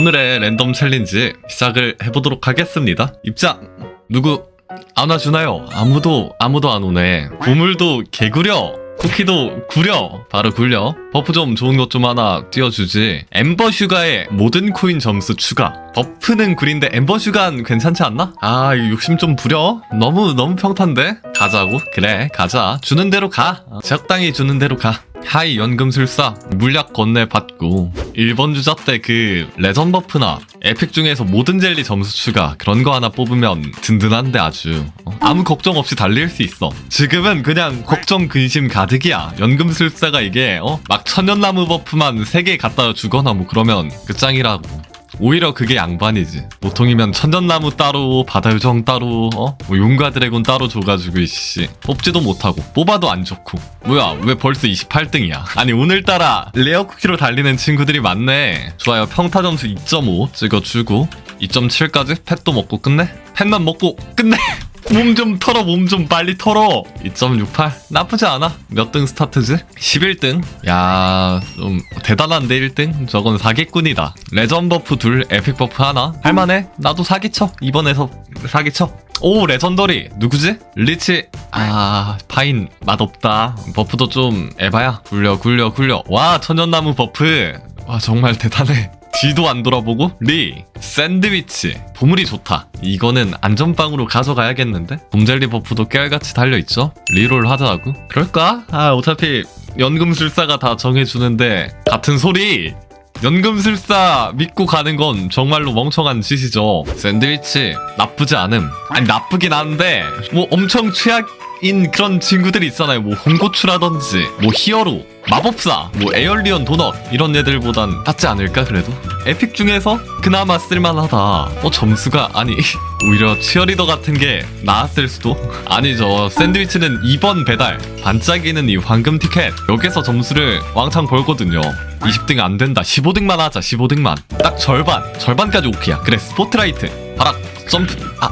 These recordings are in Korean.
오늘의 랜덤 챌린지 시작을 해보도록 하겠습니다. 입장! 누구 안 와주나요? 아무도 아무도 안 오네. 보물도 개구려. 쿠키도 구려. 바로 굴려. 버프 좀 좋은 것 좀 하나 띄워주지. 엠버 슈가의 모든 코인 점수 추가. 버프는 구린데 엠버 슈가는 괜찮지 않나? 아, 욕심 좀 부려. 너무 너무 평탄데. 가자고? 그래, 가자. 주는 대로 가. 적당히 주는 대로 가. 하이 연금술사 물약 건네 받고 1번 주자 때 그 레전 버프나 에픽 중에서 모든 젤리 점수 추가 그런 거 하나 뽑으면 든든한데 아주 어? 아무 걱정 없이 달릴 수 있어 지금은 그냥 걱정 근심 가득이야 연금술사가 이게 어? 막 천연나무 버프만 3개 갖다 주거나 뭐 그러면 끝장이라고 오히려 그게 양반이지. 보통이면 천전나무 따로, 바다요정 따로, 어? 뭐 용과 드래곤 따로 줘가지고, 이씨. 뽑지도 못하고, 뽑아도 안 좋고. 뭐야, 왜 벌써 28등이야? 아니, 오늘따라 레어 쿠키로 달리는 친구들이 많네. 좋아요, 평타 점수 2.5 찍어주고, 2.7까지 펫도 먹고 끝내? 펫만 먹고 끝내! 몸 좀 털어, 몸 좀 빨리 털어. 2.68? 나쁘지 않아. 몇 등 스타트지? 11등? 야, 좀 대단한데 1등? 저건 사기꾼이다. 레전 버프 둘, 에픽 버프 하나. 할만해? 나도 사기쳐. 이번에서 사기쳐. 오, 레전더리. 누구지? 리치. 아, 파인 맛없다. 버프도 좀 에바야. 굴려, 굴려, 굴려. 와, 천연나무 버프. 와, 정말 대단해. 뒤도 안 돌아보고? 리 샌드위치. 보물이 좋다. 이거는 안전빵으로 가져가야겠는데? 봄젤리 버프도 깨알같이 달려있죠? 리롤 하자고? 그럴까? 아 어차피 연금술사가 다 정해주는데 같은 소리! 연금술사 믿고 가는 건 정말로 멍청한 짓이죠. 샌드위치 나쁘지 않음. 아니 나쁘긴 한데 뭐 엄청 최악 인 그런 친구들이 있잖아요 뭐 홍고추라든지 뭐 히어로 마법사, 뭐 에얼리언 도넛 이런 애들보단 낫지 않을까 그래도? 에픽 중에서 그나마 쓸만하다. 어 점수가 아니 오히려 치어리더 같은 게 나았을 수도? 아니죠. 샌드위치는 2번 배달, 반짝이는 이 황금 티켓 여기서 점수를 왕창 벌거든요. 20등 안 된다. 15등만 하자. 15등만. 딱 절반, 절반까지 오케이야. 그래 스포트라이트, 바락, 점프. 아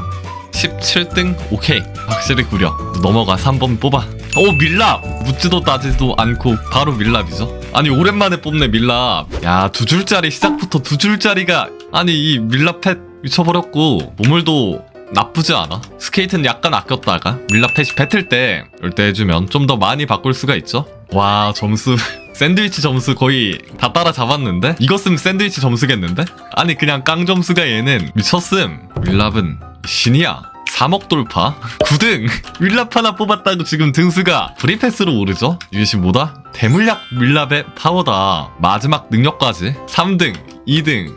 17등? 오케이. 확실히 구려. 넘어가 3번 뽑아. 오 밀랍! 묻지도 따지도 않고 바로 밀랍이죠? 아니 오랜만에 뽑네 밀랍. 야 두 줄짜리 시작부터 두 줄짜리가 아니 이 밀랍 펫 미쳐버렸고 보물도 나쁘지 않아? 스케이트는 약간 아꼈다가 밀랍 펫이 뱉을 때 이럴 때 해주면 좀 더 많이 바꿀 수가 있죠? 와 점수 샌드위치 점수 거의 다 따라잡았는데? 이거 쓰면 샌드위치 점수겠는데? 아니 그냥 깡 점수가 얘는 미쳤음. 밀랍은 신이야. 3억 돌파? 9등! 윌랍 하나 뽑았다고 지금 등수가 프리패스로 오르죠? 이것이 뭐다? 대물약 밀랍의 파워다. 마지막 능력까지. 3등 2등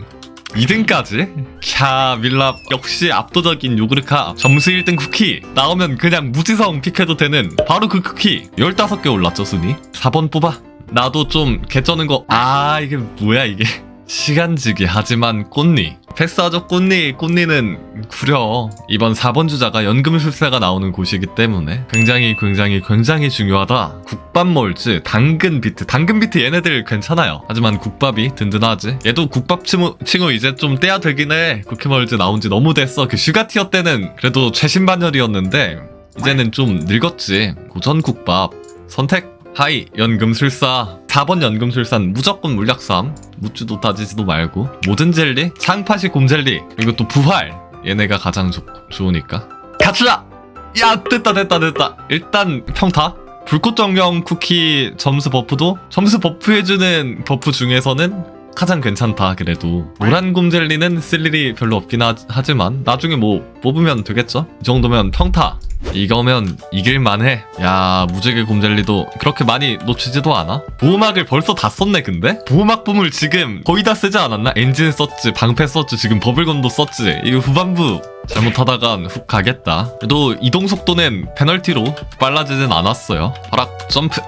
2등까지? 캬 밀랍 역시 압도적인 요구르카. 점수 1등 쿠키. 나오면 그냥 무지성 픽해도 되는 바로 그 쿠키. 15개 올랐죠 순위. 4번 뽑아 나도 좀 개쩌는 거 아 이게 뭐야 이게. 시간지기 하지만 꽃니. 패스하죠 꽃니. 꽃니는 구려. 이번 4번 주자가 연금술사가 나오는 곳이기 때문에 굉장히 굉장히 굉장히 중요하다. 국밥 멀지 당근 비트. 당근 비트 얘네들 괜찮아요. 하지만 국밥이 든든하지. 얘도 국밥 칭호, 칭호 이제 좀 떼야 되긴 해. 멀지 나온 지 너무 됐어. 그 슈가티어 때는 그래도 최신 반열이었는데 이제는 좀 늙었지. 고전 국밥 선택 하이 연금술사. 4번 연금술사는 무조건 물약삼 묻지도 따지지도 말고. 모든 젤리 상파시 곰젤리. 그리고 또 부활. 얘네가 가장 좋, 좋으니까. 가츠라 야 됐다 됐다 됐다. 일단 평타 불꽃 정령 쿠키 점수 버프도 점수 버프 해주는 버프 중에서는 가장 괜찮다 그래도. 노란 곰젤리는 쓸 일이 별로 없긴 하, 하지만 나중에 뭐 뽑으면 되겠죠? 이 정도면 평타. 이거면 이길만해. 야 무지개 곰젤리도 그렇게 많이 놓치지도 않아? 보호막을 벌써 다 썼네 근데? 보호막 뿜을 지금 거의 다 쓰지 않았나? 엔진 썼지 방패 썼지 지금 버블건도 썼지. 이거 후반부 잘못하다간 훅 가겠다. 그래도 이동 속도는 페널티로 빨라지진 않았어요. 허락 점프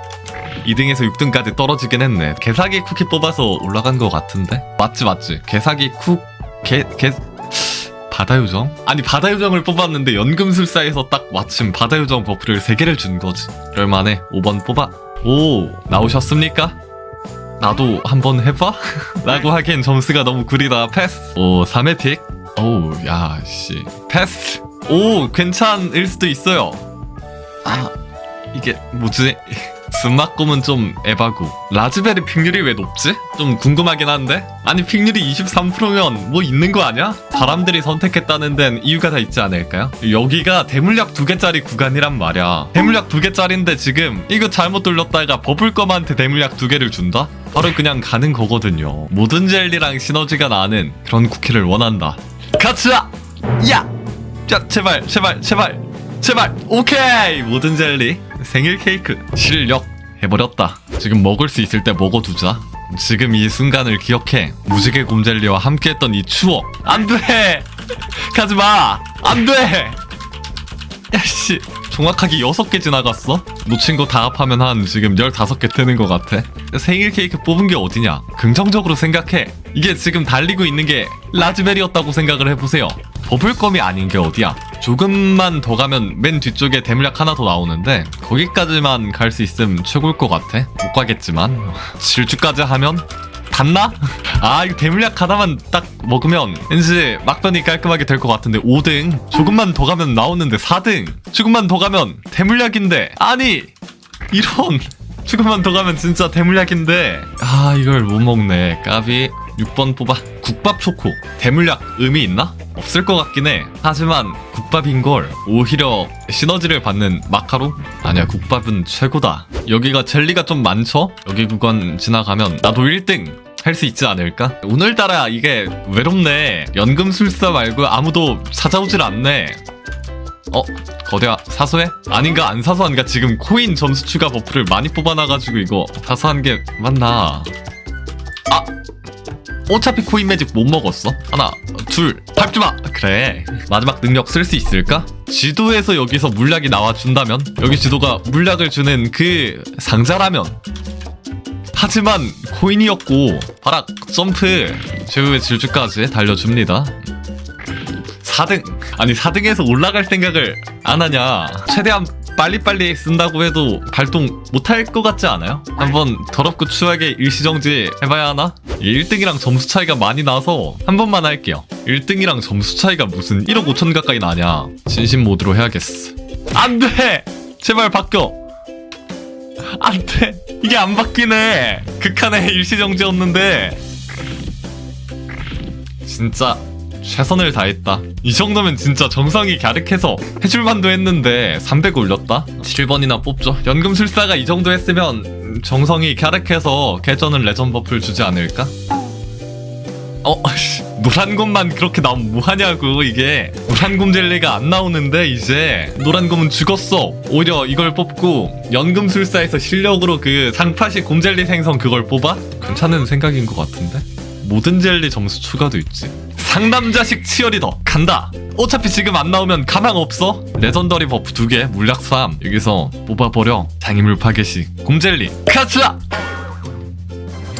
2등에서 6등까지 떨어지긴 했네. 개사기 쿠키 뽑아서 올라간 것 같은데? 맞지 맞지. 개사기 쿠... 개... 개... 바다 요정? 아니 바다 요정을 뽑았는데 연금술사에서 딱 마침 바다 요정 버프를 3개를 준 거지. 그럴만해. 5번 뽑아. 오 나오셨습니까? 나도 한번 해봐? 라고 하기엔 점수가 너무 구리다. 패스. 오 3회 픽. 오우 야 씨. 패스. 오 괜찮을 수도 있어요. 아 이게 뭐지? 쓴맛곰은 좀 에바고 라즈베리 픽률이 왜 높지? 좀 궁금하긴 한데 아니 픽률이 23%면 뭐 있는 거 아니야? 사람들이 선택했다는 데는 이유가 다 있지 않을까요? 여기가 대물약 두 개짜리 구간이란 말이야 대물약 두 개짜리인데 지금 이거 잘못 돌렸다가 버블검한테 대물약 두 개를 준다? 바로 그냥 가는 거거든요 모든 젤리랑 시너지가 나는 그런 쿠키를 원한다 가츠야! 야! 야 제발 제발 제발 제발. 오케이. 모든 젤리 생일 케이크 실력 해버렸다. 지금 먹을 수 있을 때 먹어두자. 지금 이 순간을 기억해. 무지개 곰젤리와 함께했던 이 추억. 안돼. 가지마. 안돼. 야씨 정확하게 6개 지나갔어? 놓친 거 다 합하면 한 지금 15개 되는 것 같아. 생일 케이크 뽑은 게 어디냐? 긍정적으로 생각해. 이게 지금 달리고 있는 게 라즈베리였다고 생각을 해보세요. 버블껌이 아닌 게 어디야? 조금만 더 가면 맨 뒤쪽에 대물약 하나 더 나오는데 거기까지만 갈 수 있으면 최고일 것 같아. 못 가겠지만. 질주까지 하면 갔나? 아 이거 대물약 하나만 딱 먹으면 왠지 막변이 깔끔하게 될 것 같은데 5등? 조금만 더 가면 나오는데 4등? 조금만 더 가면 대물약인데. 아니 이런. 조금만 더 가면 진짜 대물약인데. 아 이걸 못 먹네. 까비. 6번 뽑아. 국밥 초코. 대물약 의미 있나? 없을 것 같긴 해. 하지만 국밥인 걸 오히려 시너지를 받는 마카롱? 아니야 국밥은 최고다. 여기가 젤리가 좀 많죠? 여기 구간 지나가면 나도 1등 할 수 있지 않을까? 오늘따라 이게 외롭네 연금술사 말고 아무도 찾아오질 않네 어? 거대야 사소해? 아닌가 안 사소한가 지금 코인 점수 추가 버프를 많이 뽑아놔가지고 이거 사소한 게 맞나 아! 어차피 코인 매직 못 먹었어 하나 둘 밟지 마 그래 마지막 능력 쓸 수 있을까? 지도에서 여기서 물약이 나와준다면 여기 지도가 물약을 주는 그 상자라면 하지만 코인이었고 바락 점프 최후의 질주까지 달려줍니다. 4등. 아니 4등에서 올라갈 생각을 안 하냐. 최대한 빨리빨리 쓴다고 해도 발동 못할 것 같지 않아요? 한번 더럽고 추하게 일시정지 해봐야 하나? 1등이랑 점수 차이가 많이 나서 한 번만 할게요. 1등이랑 점수 차이가 무슨 1억 5천 가까이 나냐. 진심 모드로 해야겠어. 안돼! 제발 바뀌어 안 돼 이게 안 바뀌네 극한의 일시정지였는데 진짜 최선을 다했다. 이 정도면 진짜 정성이 갸륵해서 해줄만도 했는데 300 올렸다? 7번이나 뽑죠. 연금술사가 이 정도 했으면 정성이 갸륵해서 개전은 레전 버프를 주지 않을까? 어, 씨, 노란 곰만 그렇게 나오면 뭐하냐고 이게 노란 곰 젤리가 안 나오는데 이제 노란 곰은 죽었어. 오히려 이걸 뽑고 연금술사에서 실력으로 그 상파시 곰젤리 생성 그걸 뽑아? 괜찮은 생각인 것 같은데? 모든 젤리 점수 추가도 있지. 상남자식 치어리더 간다. 어차피 지금 안 나오면 가망 없어. 레전더리 버프 두개 물약 3 여기서 뽑아버려. 장애물 파괴식. 곰젤리. 카츠라!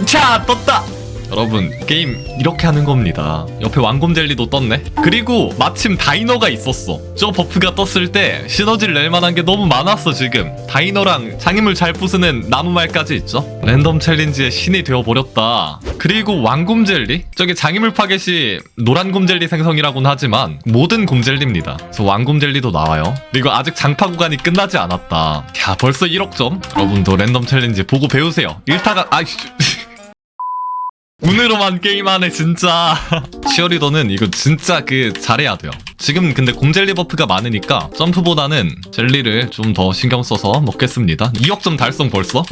자 떴다 여러분 게임 이렇게 하는 겁니다. 옆에 왕곰 젤리도 떴네? 그리고 마침 다이너가 있었어. 저 버프가 떴을 때 시너지를 낼 만한 게 너무 많았어 지금. 다이너랑 장애물 잘 부수는 나무말까지 있죠? 랜덤 챌린지의 신이 되어버렸다. 그리고 왕곰 젤리? 저기 장애물 파겟이 노란 곰 젤리 생성이라고는 하지만 모든 곰 젤리입니다. 그래서 왕곰 젤리도 나와요. 그리고 아직 장파 구간이 끝나지 않았다. 야 벌써 1억 점? 여러분도 랜덤 챌린지 보고 배우세요. 일타가 아이씨 운으로만 게임하네 진짜. 치어리더는 이거 진짜 그 잘해야 돼요. 지금 근데 곰젤리 버프가 많으니까 점프보다는 젤리를 좀 더 신경 써서 먹겠습니다. 2억점 달성 벌써?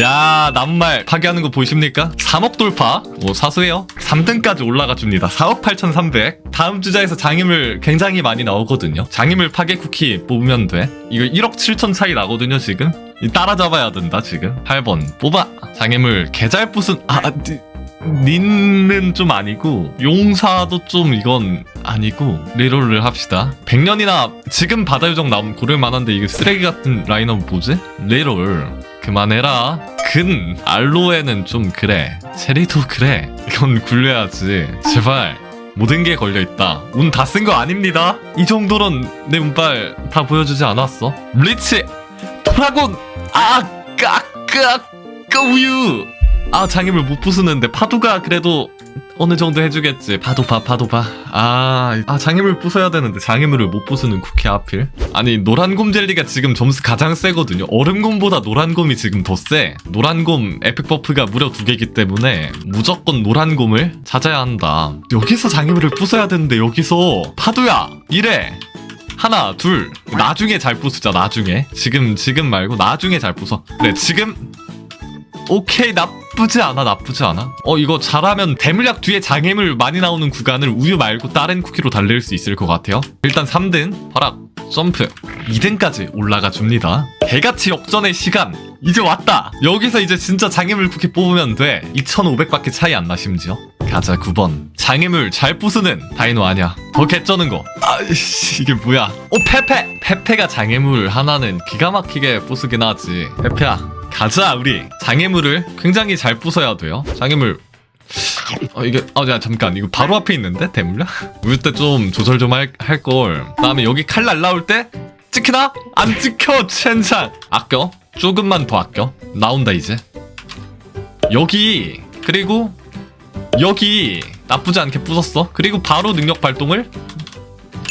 야 남말 파괴하는 거 보이십니까? 3억 돌파? 뭐 사소해요? 3등까지 올라가 줍니다. 4억 8,300 다음 주자에서 장애물 굉장히 많이 나오거든요. 장애물 파괴 쿠키 뽑으면 돼. 이거 1억 7천 차이 나거든요 지금? 이 따라잡아야 된다 지금. 8번 뽑아. 장애물 개잘 부순. 아 니- 닌은 좀 아니고 용사도 좀 이건 아니고 리롤을 합시다. 100년이나 지금 바다 요정 나오면 고를 만한데 이게 쓰레기 같은 라인업 뭐지? 리롤. 그만해라. 근 알로에는 좀 그래. 체리도 그래. 이건 굴려야지. 제발. 모든 게 걸려있다. 운 다 쓴 거 아닙니다. 이 정도는 내 운빨 다 보여주지 않았어? 블리치 도라곤! 아까까까 우유 아 장애물 못 부수는데 파도가 그래도 어느 정도 해주겠지. 봐도 봐, 봐도 봐. 아, 아 장애물 부숴야 되는데 장애물을 못 부수는 쿠키 하필. 아니 노란곰 젤리가 지금 점수 가장 세거든요. 얼음곰보다 노란곰이 지금 더 세. 노란곰 에픽 버프가 무려 두 개이기 때문에 무조건 노란곰을 찾아야 한다. 여기서 장애물을 부숴야 되는데 여기서 파도야 이래. 하나, 둘. 나중에 잘 부수자, 나중에. 지금, 지금 말고 나중에 잘 부숴. 그래, 지금. 오케이, 나 쁘지 않아, 나쁘지 않아. 어, 이거 잘하면 대물약 뒤에 장애물 많이 나오는 구간을 우유 말고 다른 쿠키로 달릴 수 있을 것 같아요. 일단 3등, 허락, 점프. 2등까지 올라가 줍니다. 개같이 역전의 시간. 이제 왔다. 여기서 이제 진짜 장애물 쿠키 뽑으면 돼. 2,500밖에 차이 안 나, 심지어. 가자, 9번. 장애물 잘 부수는 다이노 아니야. 더 개쩌는 거. 아이씨, 이게 뭐야. 오, 페페! 페페가 장애물 하나는 기가 막히게 부수긴 하지. 페페야, 가자, 우리. 장애물을 굉장히 잘 부숴야 돼요. 장애물. 어, 이게, 어, 야, 잠깐. 이거 바로 앞에 있는데? 대물량? 우유 때좀 조절 좀 할, 할걸. 다음에 여기 칼 날라올 때? 찍히나? 안 찍혀, 첸장. 아껴. 조금만 더 아껴. 나온다, 이제. 여기. 그리고 여기 나쁘지 않게 부쉈어. 그리고 바로 능력 발동을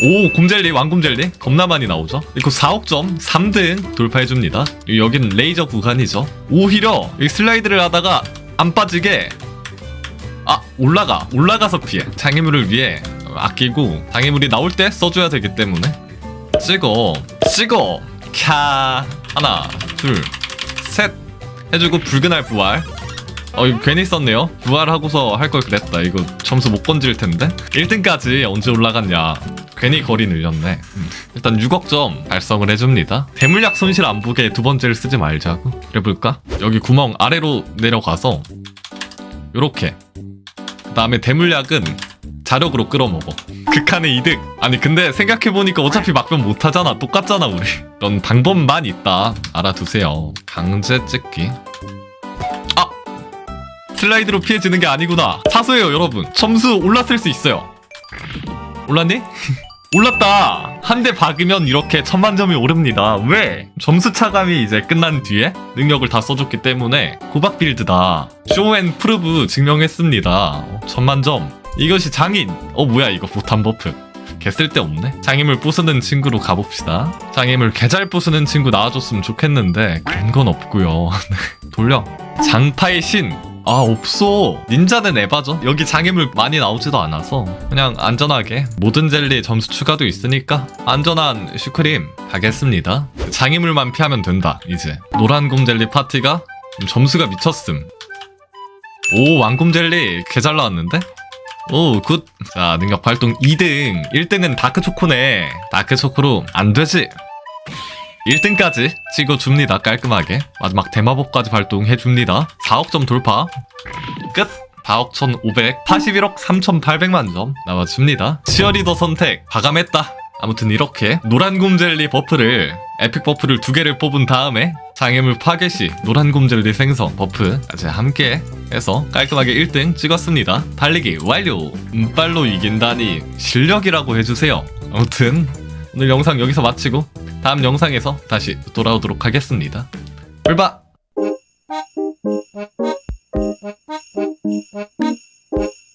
오 곰젤리 왕곰젤리? 겁나 많이 나오죠. 이거 4억 점 3등 돌파해줍니다. 여기는 레이저 구간이죠. 오히려! 이 슬라이드를 하다가 안 빠지게 아 올라가. 올라가서 피해. 장애물을 위해 아끼고 장애물이 나올 때 써줘야 되기 때문에. 찍어. 찍어. 캬. 하나 둘 셋. 해주고 붉은 알 부활 어 이거 괜히 썼네요. 부활하고서 할 걸 그랬다. 이거 점수 못 건질 텐데. 1등까지 언제 올라갔냐. 괜히 거리 늘렸네. 음. 일단 6억 점 달성을 해줍니다. 대물약 손실 안 보게 두 번째를 쓰지 말자고. 그래볼까? 여기 구멍 아래로 내려가서 요렇게. 그 다음에 대물약은 자력으로 끌어먹어. 극한의 이득. 아니 근데 생각해보니까 어차피 막변 못하잖아. 똑같잖아 우리. 넌 방법만 있다. 알아두세요. 강제 찍기. 아 슬라이드로 피해지는 게 아니구나. 사소해요 여러분. 점수 올랐을 수 있어요. 올랐니? 올랐다. 한 대 박으면 이렇게 천만 점이 오릅니다. 왜? 점수 차감이 이제 끝난 뒤에 능력을 다 써줬기 때문에 고박 빌드다. 쇼앤 프루브 증명했습니다. 어, 천만 점. 이것이 장인. 어 뭐야 이거 보탄 버프. 개 쓸데없네. 장애물 부수는 친구로 가봅시다. 장애물 개잘 부수는 친구 나와줬으면 좋겠는데 그런 건 없고요. 돌려. 장파의 신 아 없어 닌자는 에바죠 여기 장애물 많이 나오지도 않아서 그냥 안전하게 모든 젤리 점수 추가도 있으니까 안전한 슈크림 가겠습니다 장애물만 피하면 된다 이제 노란 곰 젤리 파티가 점수가 미쳤음 오 왕곰 젤리 개 잘 나왔는데 오, 굿. 자, 능력 발동 2등. 1등은 다크초코네. 다크초코로 안 되지. 1등까지 찍어줍니다. 깔끔하게. 마지막 대마법까지 발동해줍니다. 4억 점 돌파. 끝. 4억 1,500, 81억 3,800만 점 나와줍니다. 치어리더 선택. 과감했다. 아무튼 이렇게 노란 곰젤리 버프를 에픽 버프를 두 개를 뽑은 다음에 장애물 파괴 시 노란 곰젤리 생성 버프까지 함께 해서 깔끔하게 1등 찍었습니다. 달리기 완료. 운빨로 이긴다니 실력이라고 해주세요. 아무튼 오늘 영상 여기서 마치고 다음 영상에서 다시 돌아오도록 하겠습니다. 꿀바!